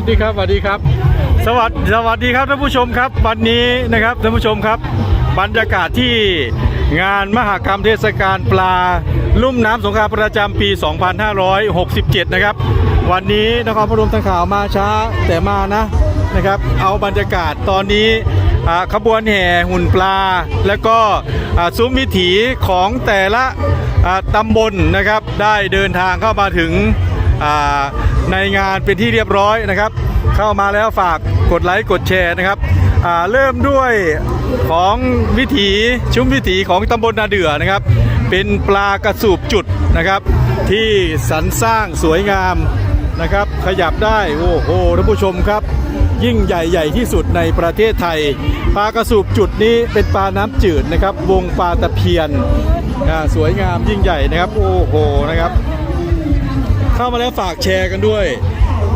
วัสดีครับสวัสดีครับ สวัสดีสวัสดีครับท่านผู้ชมครับวันนี้นะครับท่านผู้ชมครับ บรรยากาศที่งานมหกรรมเทศกาลปลา ลุ่มน้ำสงคราประจำปี 2567 นะครับ วันนี้นครพนมทางข่าวมาช้าแต่มานะนะครับ เอาบรรยากาศตอนนี้ขบวนแห่หุ่นปลา แล้วก็ซุ้มวิถีของแต่ละตำบลนะครับ ได้เดินทางเข้ามาถึง ในงานเป็นที่เรียบร้อยนะครับ เข้ามาแล้วฝากกดไลค์กดแชร์นะครับเริ่มด้วยของวิถีชุมวิถีของตำบลนาเดือนะครับ เป็นปลากระสูบจุดนะครับ ที่สรรสร้างสวยงามนะครับ ขยับได้โอ้โหท่านผู้ชมครับ ยิ่งใหญ่ใหญ่ที่สุดในประเทศไทย ปลากระสูบจุดนี้เป็นปลาน้ำจืดนะครับ วงปลาตะเพียนสวยงามยิ่งใหญ่นะครับ โอ้โหนะครับ เข้ามาแล้วฝากแชร์กันด้วย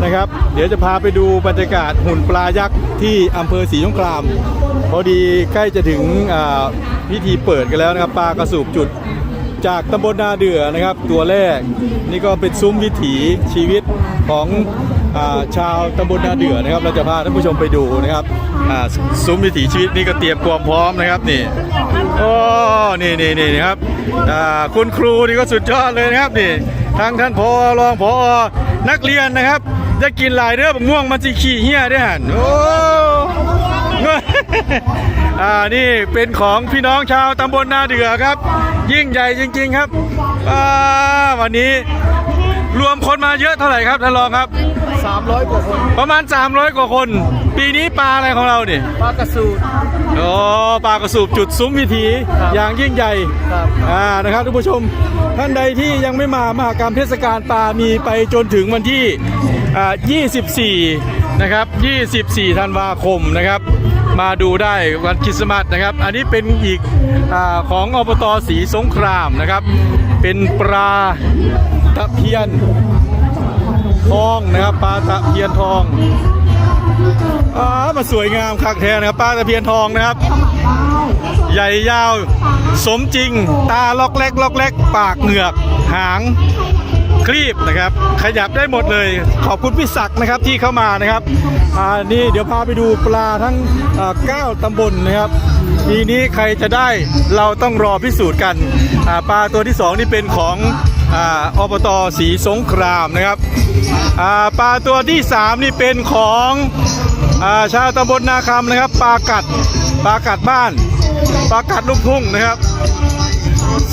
นะครับ เดี๋ยวจะพาไปดูบรรยากาศหุ่นปลายักษ์ที่อำเภอศรีสงคราม พอดีใกล้จะถึงพิธีเปิดกันแล้วนะครับปลากระสูบจุดจากตำบลนาเดือนะครับ ตัวแรกนี่ก็เป็นซุ้มวิถีชีวิตของอชาวตำบลนาเดือนะครับ เราจะพาท่านผู้ชมไปดูนะครับซุ้มวิถีชีวิตนี่ก็เตรียมความพร้อมนะครับนี่โอ้นี่นี่นี่ครับคุณครูนี่ก็สุดยอดเลยนะครับนี่ ทางท่านพอรองพอนักเรียนนะครับจะกินหลายเด้อบักม่วงมันสิขี่เหี้ยได้หันโอ้อ่านี่เป็นของพี่น้องชาวตำบลนาเดือครับ ยิ่งใหญ่จริง ๆครับอ่าวันนี้รวมคนมาเยอะเท่าไหร่ครับท่านรองครับ 300 กว่าคนประมาณ 300 กว่าคน ปีนี้ปลาอะไรของเราเนี่ยปลากระสูด โอ้ปลากระสูบจุดซุ้มวิถีครับอย่างยิ่งใหญ่ครับ อ่านะครับทุกผู้ชมท่านใดที่ยังไม่มามหากรรมเทศกาลปลามีไปจนถึงวันที่อ่า24 นะครับ 24 ธันวาคมนะครับ มาดูได้วันคริสต์มาสนะครับ อันนี้เป็นอีกอาของอบตศรีสงครามนะครับ เป็นปลาตะเพียน ทองนะครับปลาตะเพียนทองอ่ามาสวยงามคักแท้นะครับปลาตะเพียนทองนะครับ ใหญ่ยาวสมจริง ตาล็อกเล็กล็อกเล็ก ปากเหงือก หางคลีบนะครับ ขยับได้หมดเลย ขอบคุณพี่ศักดิ์นะครับที่เข้ามานะครับอ่านี่เดี๋ยวพาไปดูปลาทั้งอ่า9ตำบลนะครับปีนี้ใครจะได้เราต้องรอพิสูจน์กันอ่าปลาตัวที่2นี่เป็นของ อบตศรีสงครามนะครับปลาตัวที่ 3 นี่เป็นของอาชาวตำบลนาคำนะครับปลากัดปลากัดบ้านปลากัดลูกทุ่งนะครับ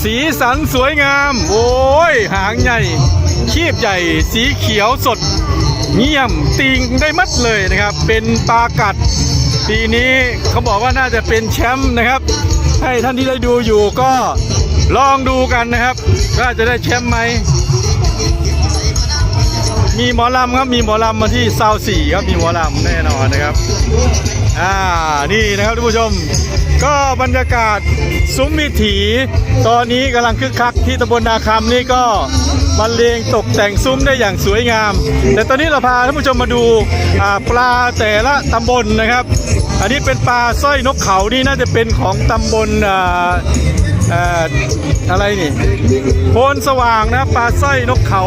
สีสันสวยงาม โอ้ยหางใหญ่คีบใหญ่สีเขียวสดเงี่ยมติงได้มัดเลยนะครับ เป็นปลากัดปีนี้เขาบอกว่าน่าจะเป็นแชมป์นะครับ ให้ท่านที่ได้ดูอยู่ก็ ลองดูกันนะครับว่าจะได้แชมป์ไหม มีหมอลำครับ มีหมอลำมาที่ซาวสี่ครับ มีหมอลำแน่นอนนะครับ อ่า นี่นะครับท่านผู้ชม ก็บรรยากาศซุ้มมิถี ตอนนี้กำลังคึกคักที่ตำบลนาคำนี่ก็บรรเลงตกแต่งซุ้มได้อย่างสวยงาม แต่ตอนนี้เราพาท่านผู้ชมมาดูปลาแต่ละตำบลนะครับ อันนี้เป็นปลาสร้อยนกเขานี่น่าจะเป็นของตำบล อะไรนี่ โพนสว่างนะปลาสร้อยนกเขา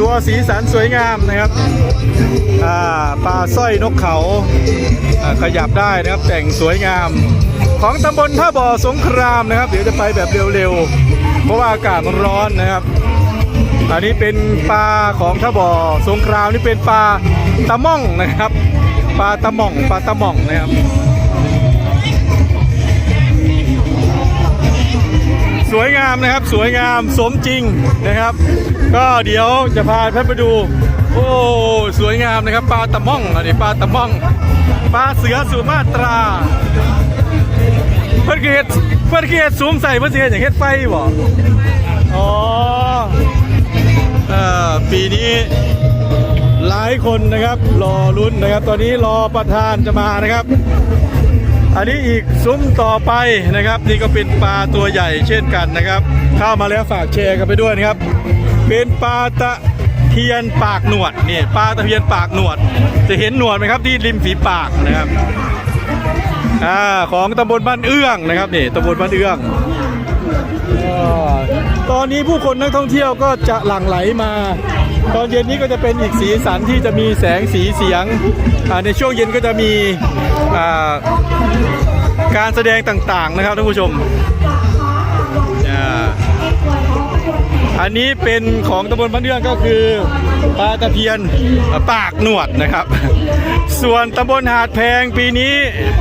ตัวสีสันสวยงามนะครับปลาสร้อยนกเขาอ่าขยับได้นะครับ แต่งสวยงาม ของตำบลท่าบ่อสงครามนะครับ เดี๋ยวจะไปแบบเร็วๆ เพราะว่าอากาศมันร้อนนะครับอันนี้เป็นปลาของท่าบ่อสงครามนี่เป็นปลาตะม่องนะครับ ปลาตะม่องปลาตะม่องนะครับ สวยงามนะครับ สวยงามสมจริงนะครับ ก็เดี๋ยวจะพาท่านไปดู โอ้สวยงามนะครับปลาตะม่องอันนี้ปลาตะม่องปลาเสือสุมาตรา เพื่อนเฮ็ดเพื่อนเฮ็ดสูงใส่เพื่อนเฮ็ดอย่างเฮ็ดไฟบ่อ๋อเอ่อปีนี้หลายคนนะครับ รอลุ้นนะครับ ตอนนี้รอประธานจะมานะครับ อันนี้อีกซุ้มต่อไปนะครับ นี่ก็เป็นปลาตัวใหญ่เช่นกันนะครับ เข้ามาแล้วฝากแชร์กันไปด้วยนะครับ เป็นปลาตะเพียนปากหนวดนี่ปลาตะเพียนปากหนวด จะเห็นหนวดไหมครับที่ริมฝีปากนะครับอ่าของตำบลบ้านเอื้องนะครับนี่ตำบลบ้านเอื้อง ตอนนี้ผู้คนนักท่องเที่ยวก็จะหลั่งไหลมา ตอนเย็นนี้ก็จะเป็นอีกสีสันที่จะมีแสงสีเสียง ในช่วงเย็นก็จะมีการแสดงต่างๆนะครับท่านผู้ชม อันนี้เป็นของตำบลบ้านเรื่องก็คือปลาตะเพียนปากหนวดนะครับ ส่วนตำบลหาดแพงปีนี้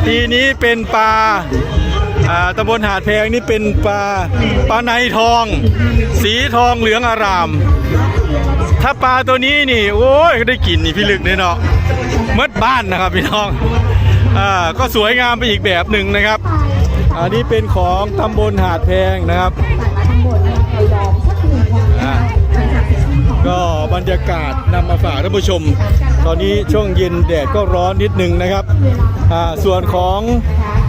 ปีนี้เป็นปลา ตำบลหาดแพงนี่เป็นปลาปลาในทอง สีทองเหลืองอาราม ถ้าปลาตัวนี้นี่ โอ้ยได้กลิ่นนี่พี่ลึกเนี่ยเนาะเมดบ้านนะครับพี่น้องอ่าก็สวยงามไปอีกแบบหนึ่งนะครับ อันนี้เป็นของตำบลหาดแพงนะครับอ่าก็บรรยากาศนำมาฝากท่านผู้ชม ตอนนี้ช่วงเย็นแดดก็ร้อนนิดนึงนะครับอ่าส่วนของ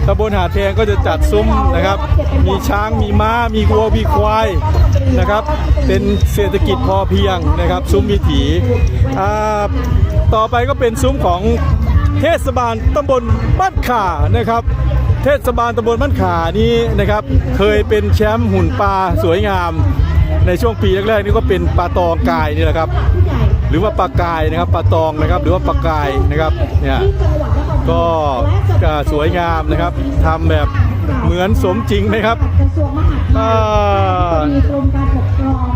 ตำบลหาดแพงก็จะจัดซุ้มนะครับ มีช้างมีม้ามีวัวมีควายนะครับ เป็นเศรษฐกิจพอเพียงนะครับ ซุ้มวิถีต่อไปก็เป็นซุ้มของเทศบาลตำบลบ้านข่านะครับ เทศบาลตำบลบ้านขานี้นะครับ เคยเป็นแชมป์หุ่นปลาสวยงาม ในช่วงปีแรกๆนี่ก็เป็นปลาตองกายนี่แหละครับ หรือว่าปลากายนะครับปลาตองนะครับ หรือว่าปลากายนะครับเนี่ย ก็สวยงามนะครับทำแบบเหมือนสมจริงไหมครับมีกรมการปกครอง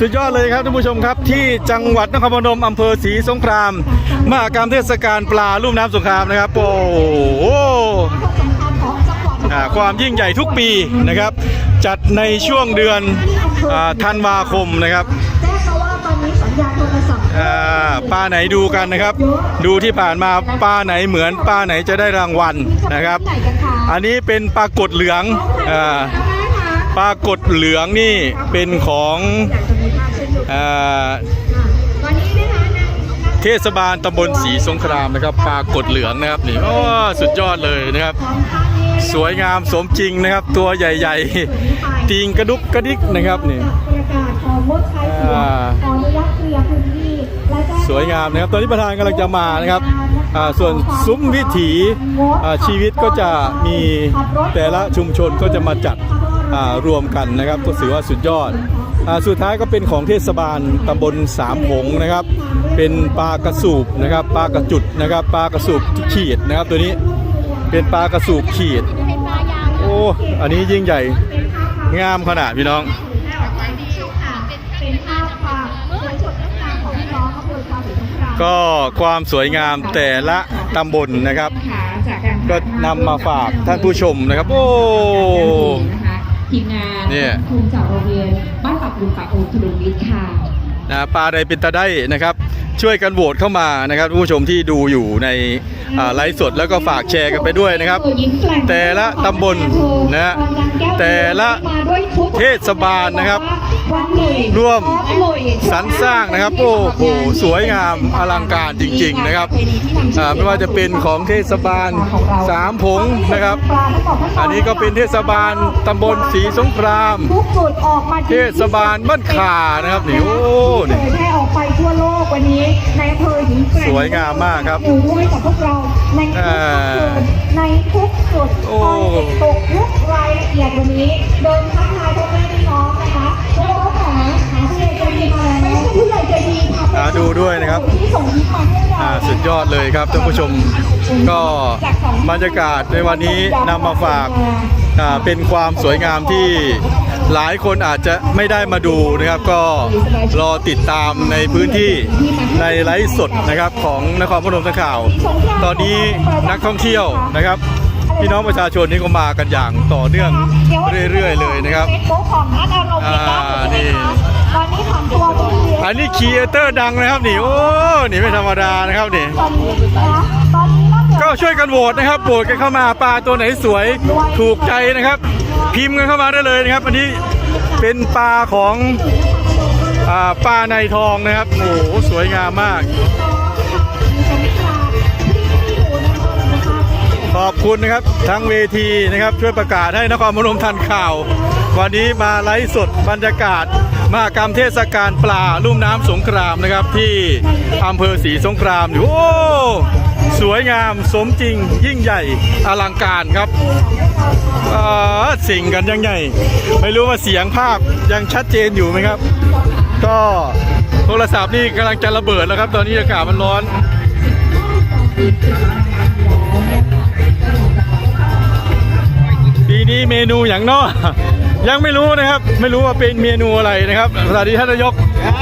สุดยอดเลยครับท่านผู้ชมครับ ที่จังหวัดนครพนมอำเภอศรีสงครามมหากรรมเทศกาลปลาลุ่มน้ำสงครามนะครับ โอ้โหความยิ่งใหญ่ทุกปีนะครับ จัดในช่วงเดือนอธันวาคมนะครับ ป้าไหนดูกันนะครับ ดูที่ผ่านมาป้าไหนเหมือนป้าไหนจะได้รางวัลนะครับ อันนี้เป็นปลากดเหลืองอปลากดเหลืองนี่เป็นของเทศบาลตำบลศรีสงครามนะครับปลากดเหลืองนะครับนี่โอ้สุดยอดเลยนะครับ สวยงามสมจริงนะครับ ตัวใหญ่ๆติงกระดุกกระดิกนะครับนี่สวยงามนะครับตอนนี้ประธานกำลังจะมานะครับส่วนซุ้มวิถีชีวิตก็จะมีแต่ละชุมชนก็จะมาจัดรวมกันนะครับ ก็ถือว่าสุดยอดอสุดท้ายก็เป็นของเทศบาลตำบลสามผงนะครับ เป็นปลากระสูบนะครับปลากระจุดนะครับปลากระสูบขีดนะครับตัวนี้ เป็นปลากระสูบขีด โอ้ อันนี้ยิ่งใหญ่ งามขนาดพี่น้องเป็นภาพความสวยสดงดงามของพี่น้องอำเภอภาษีสงครามก็ความสวยงามแต่ละตำบลนะครับค่ะจากการก็นำมาฝากท่านผู้ชมนะครับ โอ้นะคะทีมงานเนี่ยทุนจากโรงเรียนบ้านปักลุงปะโอทุลุมิตรค่ะนะปลาใดเป็นตาได้นะครับ ช่วยกันโหวตเข้ามานะครับผู้ชมที่ดูอยู่ในไลฟ์สดแล้วก็ฝากแชร์กันไปด้วยนะครับ แต่ละตำบลนะฮะแต่ละเทศบาลนะครับ ร่วมสรรสร้างนะครับโอ้โหสวยงามอลังการจริง ๆนะครับไม่ว่าจะเป็นของเทศบาลสามผงนะครับ อันนี้ก็เป็นเทศบาลตำบลศรีสงคราม เทศบาลบ้านขานะครับนี่โอ้นี่ ออกไปทั่วโลกวันนี้ในอำเภอหญิงแกร่งสวยงามมากครับอยู่ด้วยกับพวกเราในทุกอ่าคืนในทุกจุดโอ้ตอนเด็กตกยุครายละเอียดวันนี้เดินทักทายพ่อแม่พี่น้องนะคะพวกเราหาหาผู้ใหญ่ใจดีมาแล้วไม่ใช่ผู้ใหญ่ใจดีค่ะอ่าดูด้วยนะครับที่ส่งยิ้มมาให้เราอ่าสุดยอดเลยครับท่านผู้ชมก็บรรยากาศในวันนี้นำมาฝากอ่าเป็นความสวยงามที่ หลายคนอาจจะไม่ได้มาดูนะครับ ก็รอติดตามในพื้นที่ในไลฟ์สดนะครับของนครพนมสังข่าว ตอนนี้นักท่องเที่ยวนะครับพี่น้องประชาชนนี่ก็มากันอย่างต่อเนื่องเรื่อยๆ เลยนะครับอ่านี่ตอนนี้ผ่านตัวไปดีอันนี้คีเอเตอร์ดังนะครับนี่โอ้นี่ไม่ธรรมดานะครับนี่ก็ช่วยกันโหวตนะครับโหวตกันเข้ามาปลาตัวไหนสวยถูกใจนะครับ พิมพ์กันเข้ามาได้เลยนะครับ อันนี้เป็นปลาของอปลาในทองนะครับโอ้โหสวยงามมาก ขอบคุณนะครับทั้งเวทีนะครับ ช่วยประกาศให้นครพนมทันข่าว วันนี้มาไลฟ์สดบรรยากาศมากรรมเทศกาลปลาลุ่มน้ำสงครามนะครับ ที่อำเภอศรีสงครามอยู่โอ้สวยงามสมจริงยิ่งใหญ่อลังการครับอ่าสิ่งกันยังไงไม่รู้ว่าเสียงภาพยังชัดเจนอยู่ไหมครับ ก็โทรศัพท์นี่กำลังจะระเบิดแล้วครับ ตอนนี้อากาศมันร้อนปีนี้เมนูอย่างเนอ ยังไม่รู้นะครับ ไม่รู้ว่าเป็นเมนูอะไรนะครับสวัสดีท่านนายก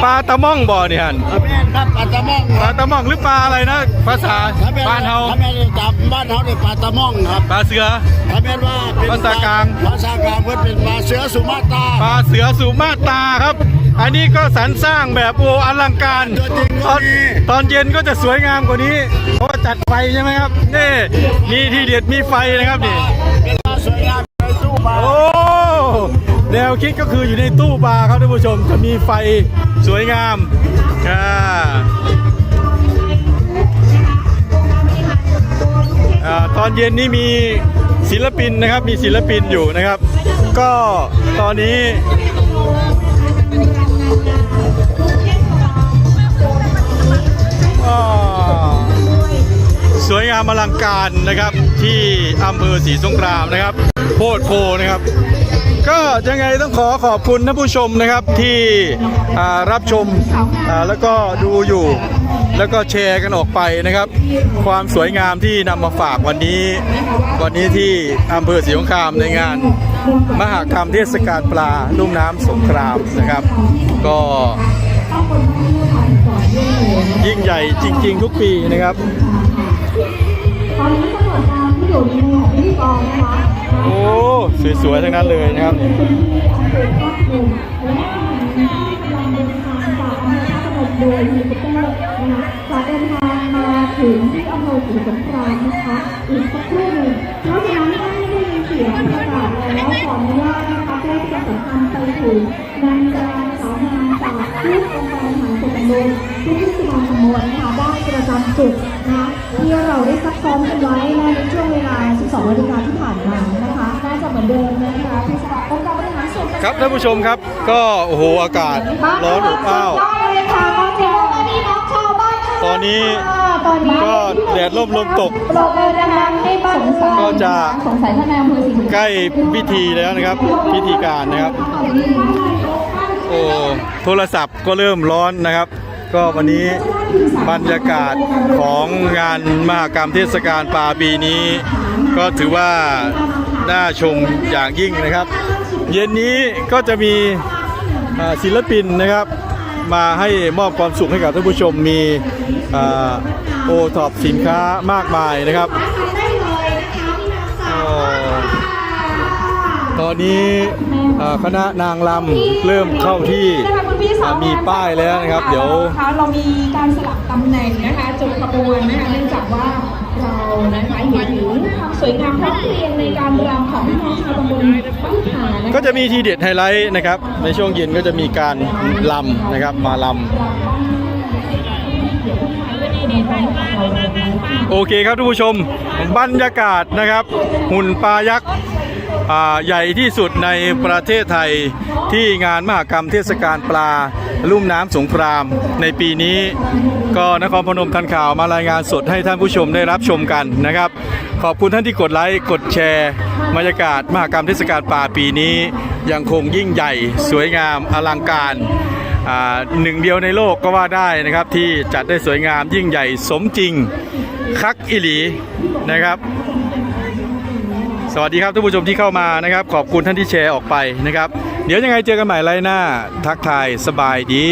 ปลาตะม่องบ่อนี่ฮันแม่นครับปลาตะม่องปลาตะม่องหรือปลาอะไรนะภาษาบ้านเฮาถ้าแม่นจับบ้านเฮาเนี่ยปลาตะม่องครับปลาเสือถ้าแม่นว่าเป็นภาษากลางภาษากลางเพิ่นเป็นปลาเสือสุมาตราปลาเสือสุมาตราครับ อันนี้ก็สรรสร้างแบบโออลังการตัวจริงตก็อนมีตอนเย็นก็จะสวยงามกว่านี้เพราะว่าจัดไฟใช่ไหมครับนี่มีที่เด็ดมีไฟนะครับนี่ วคิดก็คืออยู่ในตู้ปลาครับท่านผู้ชมจะมีไฟสวยงามอ่าอ่าตอนเย็นนี้มีศิลปินนะครับ มีศิลปินอยู่นะครับ ก็ตอนนี้ งามอลังการนะครับ ที่อำเภอศรีสงครามนะครับโพดโพนะครับ ก็ยังไงต้องขอขอบคุณท่านผู้ชมนะครับที่รับชมแล้วก็ดูอยู่ แล้วก็แชร์กันออกไปนะครับ ความสวยงามที่นำมาฝากวันนี้ วันนี้ที่อำเภอศรีสงครามในงาน มหากรรมเทศกาลปลาลุ่มน้ำสงครามนะครับ ก็ยิ่งใหญ่จริง ๆ ทุกปีนะครับ ตอนนี้กำหนดการที่อยู่ในมือของพิธีกรนะคะโอ้ สวยๆ ทั้งนั้นเลยนะครับนาคหนึ่งและที่กำลังเดินทางจากอำเภอพระสมุทรโดยเฮลิคอปเตอร์นะคะจะเดินทางมาถึงที่อำเภอศรีสงครามนะคะอีกสักครู่หนึ่งเพราะฉะนั้นถ้าไม่ได้ยินเสียงประกาศแล้วขออนุญาตนะคะแจ้งประชาสัมพันธ์ไปถึงนางการสาวงามจากทุกองค์การมหาส่วนตำบลทุกเทศบาลตำบลนะคะ ได้ประจำจุดนะคะที่เราได้ซักซ้อมกันไว้ในช่วงเวลา 12นาฬิกาที่ผ่านมานะคะน่าจะเหมือนเดิมนะคะที่สำหรับองค์การบริหารส่วนครับท่านผู้ชมครับ ก็โอ้โหอากาศร้อนอบอ้าวได้เลยค่ะขอเสียงปรบมือพี่น้องชาวบ้านตอนนี้ตอนนี้ก็แดดร่มลมตกปรบมือนะคะให้บ้านก็จะสงสัยท่านนายอำเภอศรีสงครามใกล้พิธีแล้วนะครับ พิธีการนะครับ โอ้โทรศัพท์ก็เริ่มร้อนนะครับ ก็วันนี้บรรยากาศของงานมหกรรมเทศกาลปลาปีนี้ ก็ถือว่าน่าชมอย่างยิ่งนะครับ เย็นนี้ก็จะมีศิลปินนะครับ มาให้มอบความสุขให้กับท่านผู้ชมมีโอท็อปสินค้ามากมายนะครับ ตอนนี้คณะนางรำเริ่มเข้าที่ นะคะคุณพี่สาวอ่ามีป้ายแล้วนะครับ เดี๋ยวนะคะเรามีการสลับตำแหน่งนะคะจนขบวนนะคะเนื่องจากว่าเรานะคะเห็นถึงความสวยงามพร้อมเพรียงในการรำของพี่น้องชาวตำบลบ้านผานะคะก็จะมีทีเด็ดไฮไลท์นะครับ ในช่วงเย็นก็จะมีการลำนะครับมาลำโอเคครับทุกผู้ชมบรรยากาศนะครับ หุ่นปลายักษ์อ่า ใหญ่ที่สุดในประเทศไทยที่งานมหกรรมเทศกาลปลาลุ่มน้ำสงครามในปีนี้ ก็นครพนมทันข่าวมารายงานสดให้ท่านผู้ชมได้รับชมกันนะครับ ขอบคุณท่านที่กดไลค์กดแชร์บรรยากาศมหกรรมเทศกาลปลาปีนี้ ยังคงยิ่งใหญ่ สวยงามอลังการหนึ่งเดียวในโลกก็ว่าได้นะครับที่จัดได้สวยงามยิ่งใหญ่สมจริงคักอิหลีนะครับ สวัสดีครับท่านผู้ชมที่เข้ามานะครับ ขอบคุณท่านที่แชร์ออกไปนะครับ เดี๋ยวยังไงเจอกันใหม่ไรหน้า ทักทายสบายดี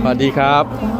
สวัสดีครับ